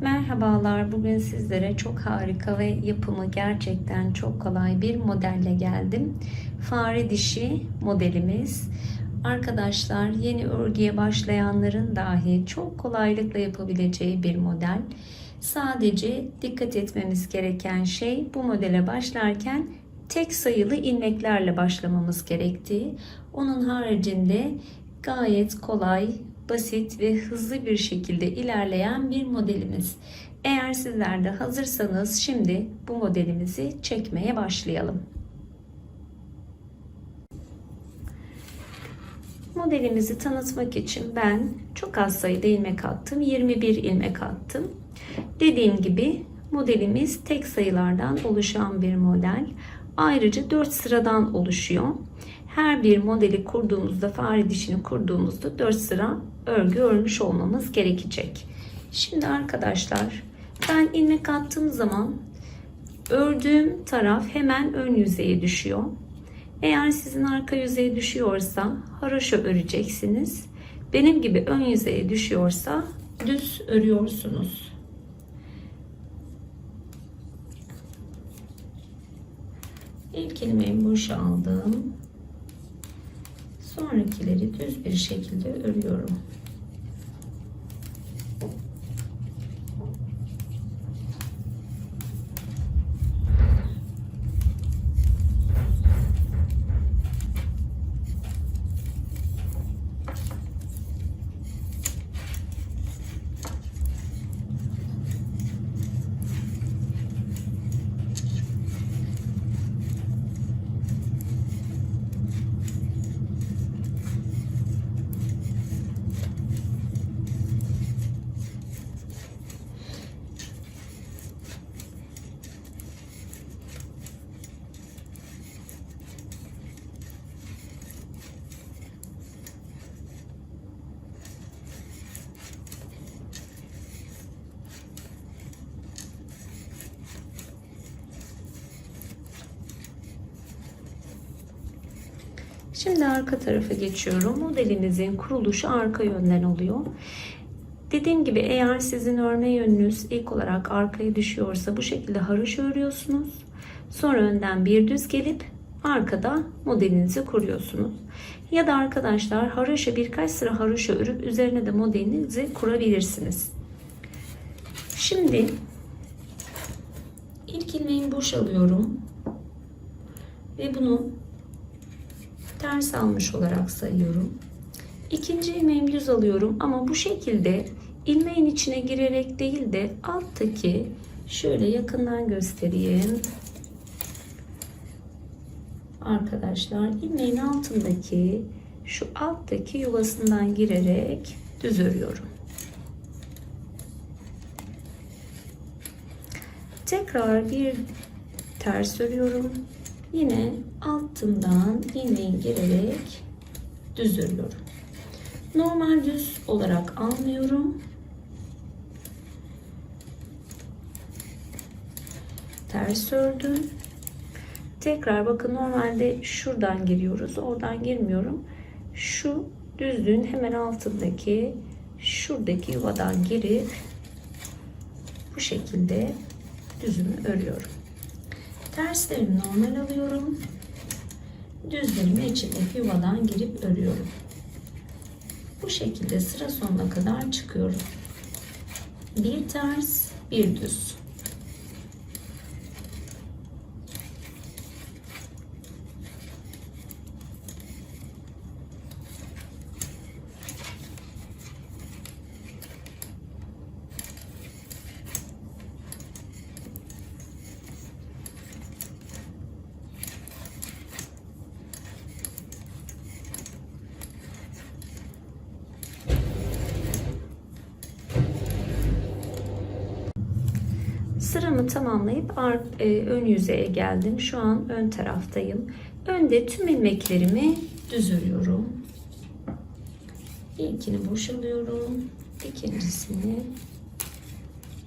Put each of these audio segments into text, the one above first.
Merhabalar. Bugün sizlere çok harika ve yapımı gerçekten çok kolay bir modelle geldim. Fare dişi modelimiz. Arkadaşlar yeni örgüye başlayanların dahi çok kolaylıkla yapabileceği bir model. Sadece dikkat etmemiz gereken şey bu modele başlarken tek sayılı ilmeklerle başlamamız gerektiği. Onun haricinde gayet kolay, basit ve hızlı bir şekilde ilerleyen bir modelimiz. Eğer sizler de hazırsanız şimdi bu modelimizi çekmeye başlayalım. Modelimizi tanıtmak için ben çok az sayıda ilmek attım. 21 ilmek attım. Dediğim gibi modelimiz tek sayılardan oluşan bir model. Ayrıca 4 sıradan oluşuyor. Her bir modeli kurduğumuzda, fare dişini kurduğumuzda 4 sıra örgü örmüş olmamız gerekecek. Şimdi arkadaşlar ben ilmek attığım zaman ördüğüm taraf hemen ön yüzeye düşüyor. Eğer sizin arka yüzeye düşüyorsa haroşa öreceksiniz. Benim gibi ön yüzeye düşüyorsa düz örüyorsunuz. İlk ilmeğimi boşa aldım. Sonrakileri düz bir şekilde örüyorum. Şimdi arka tarafa geçiyorum. Modelimizin kuruluşu arka yönden oluyor. Dediğim gibi eğer sizin örme yönünüz ilk olarak arkaya düşüyorsa bu şekilde haroşa örüyorsunuz. Sonra önden bir düz gelip arkada modelinizi kuruyorsunuz. Ya da arkadaşlar haroşa birkaç sıra haroşa örüp üzerine de modelinizi kurabilirsiniz. Şimdi ilk ilmeğimi boş alıyorum. Ve bunu ters almış olarak sayıyorum. İkinci ilmeğimi düz alıyorum ama bu şekilde ilmeğin içine girerek değil de alttaki şöyle yakından göstereyim. Arkadaşlar ilmeğin altındaki şu alttaki yuvasından girerek düz örüyorum. Tekrar bir ters örüyorum. Yine altından ilmeği girerek düz örüyorum. Normal düz olarak almıyorum. Ters ördüm. Tekrar bakın normalde şuradan giriyoruz. Oradan girmiyorum. Şu düzlüğün hemen altındaki şuradaki yuvadan girip bu şekilde düzümü örüyorum. Terslerimi normal alıyorum. Düzlerimi içindeki yuvadan girip örüyorum. Bu şekilde sıra sonuna kadar çıkıyorum. Bir ters, bir düz. Sıramı tamamlayıp e, ön yüzeye geldim. Şu an ön taraftayım. Önde tüm ilmeklerimi düz örüyorum. İlkini boşalıyorum. İkincisini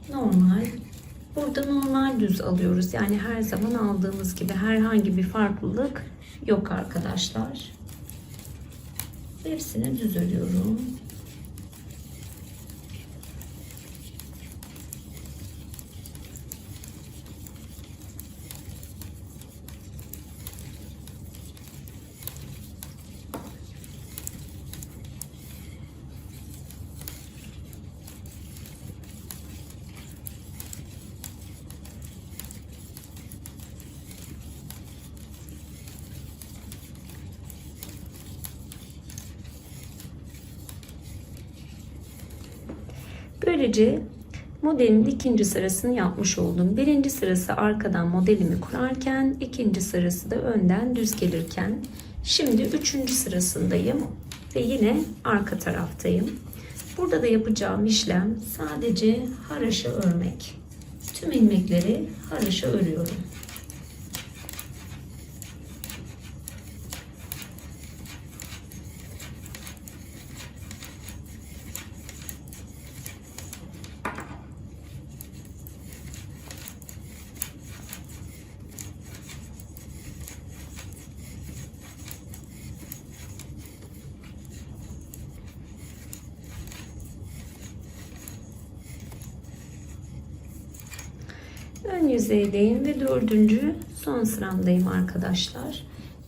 normal. Burada normal düz alıyoruz. Yani her zaman aldığımız gibi herhangi bir farklılık yok arkadaşlar. Hepsini düz örüyorum. Böylece modelin ikinci sırasını yapmış oldum. Birinci sırası arkadan modelimi kurarken, ikinci sırası da önden düz gelirken. Şimdi üçüncü sırasındayım ve yine arka taraftayım. Burada da yapacağım işlem sadece haraşa örmek. Tüm ilmekleri haraşa örüyorum. Ön yüzeydeyim ve dördüncü son sıramdayım arkadaşlar.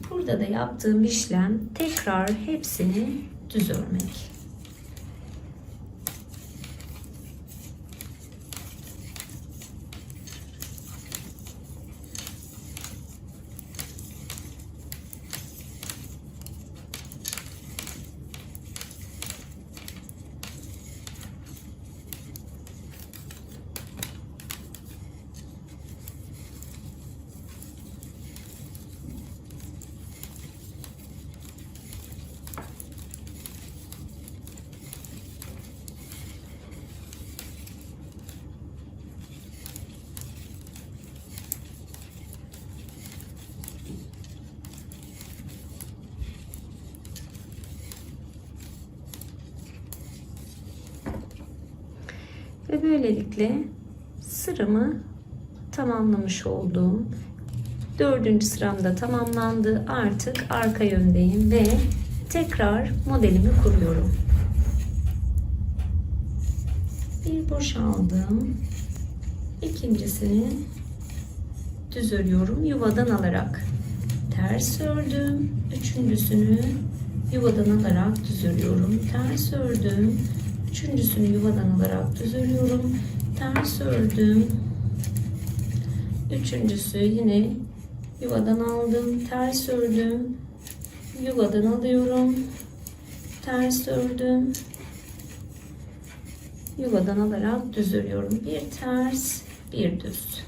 Burada da yaptığım işlem tekrar hepsini düz örmek. Ve böylelikle sıramı tamamlamış oldum. Dördüncü sıramda tamamlandı. Artık arka yöndeyim ve tekrar modelimi kuruyorum. Bir boşaldım. İkincisini düz örüyorum yuvadan alarak. Ters ördüm. Üçüncüsünü yuvadan alarak düz örüyorum. Ters ördüm. Üçüncüsünü yuvadan alarak düz örüyorum. Ters ördüm. Üçüncüsü yine yuvadan aldım. Ters ördüm. Yuvadan alıyorum. Ters ördüm. Yuvadan alarak düz örüyorum. Bir ters, bir düz.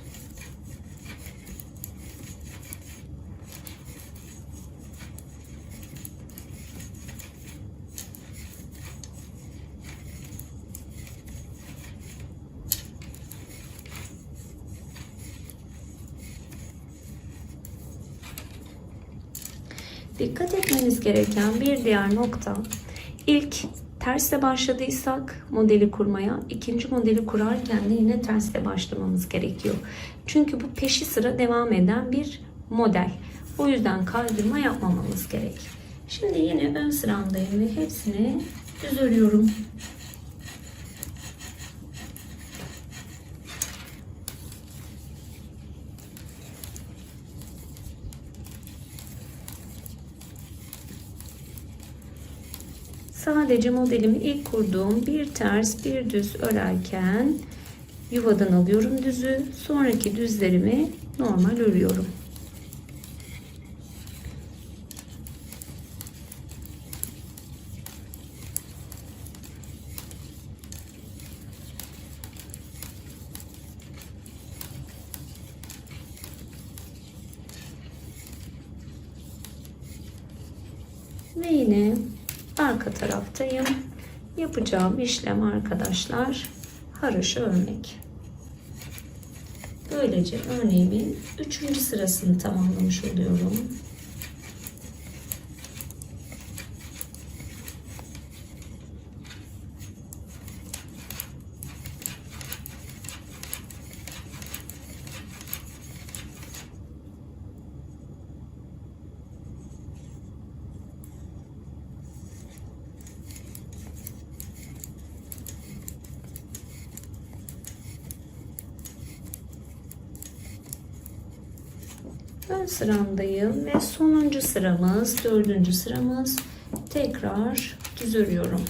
Dikkat etmeniz gereken bir diğer nokta ilk tersle başladıysak modeli kurmaya ikinci modeli kurarken de yine tersle başlamamız gerekiyor. Çünkü bu peşi sıra devam eden bir model. O yüzden kaydırma yapmamamız gerek. Şimdi yine ön sıramdayım ve hepsini düz örüyorum. Sadece modelimi ilk kurduğum bir ters bir düz örerken yuvadan alıyorum düzü. Sonraki düzlerimi normal örüyorum. Ve yine arka taraftayım. Yapacağım işlem arkadaşlar haroşa örmek. Böylece örneğimin üçüncü sırasını tamamlamış oluyorum. Sıramdayım ve sonuncu sıramız, dördüncü sıramız tekrar düz örüyorum.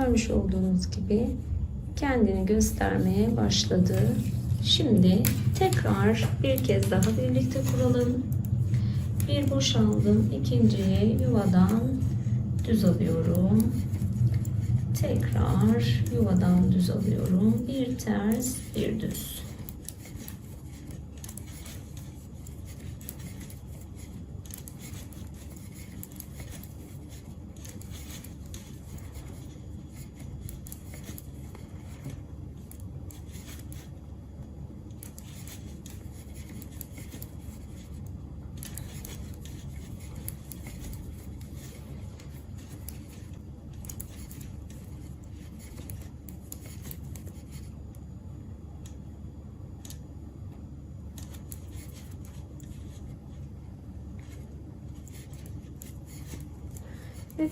Görmüş olduğunuz gibi kendini göstermeye başladı. Şimdi tekrar bir kez daha birlikte kuralım. Bir boşaldım. ikinciyi yuvadan düz alıyorum. Tekrar yuvadan düz alıyorum. Bir ters, bir düz.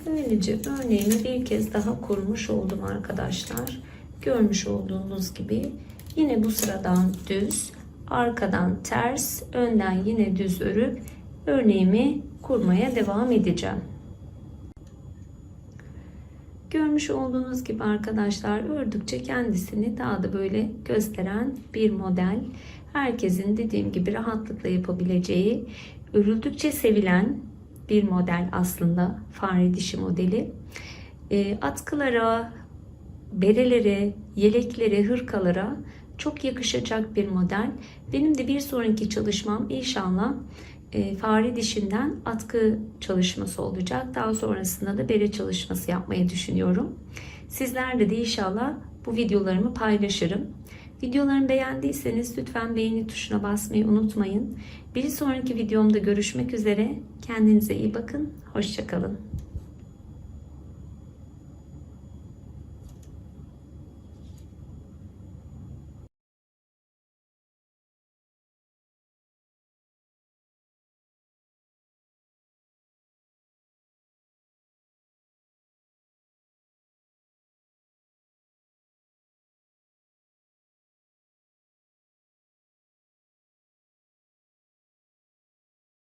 Böylece örneğimi bir kez daha kurmuş oldum arkadaşlar. Görmüş olduğunuz gibi yine bu sıradan düz, arkadan ters, önden yine düz örüp örneğimi kurmaya devam edeceğim. Görmüş olduğunuz gibi arkadaşlar ördükçe kendisini daha da böyle gösteren bir model. Herkesin dediğim gibi rahatlıkla yapabileceği, örüldükçe sevilen bir model aslında fare dişi modeli. E, atkılara, berelere, yeleklere, hırkalara çok yakışacak bir model. Benim de bir sonraki çalışmam inşallah e, fare dişinden atkı çalışması olacak. Daha sonrasında da bere çalışması yapmayı düşünüyorum. Sizlerle de inşallah bu videolarımı paylaşırım. Videolarımı beğendiyseniz lütfen beğeni tuşuna basmayı unutmayın. Bir sonraki videomda görüşmek üzere. Kendinize iyi bakın. Hoşçakalın.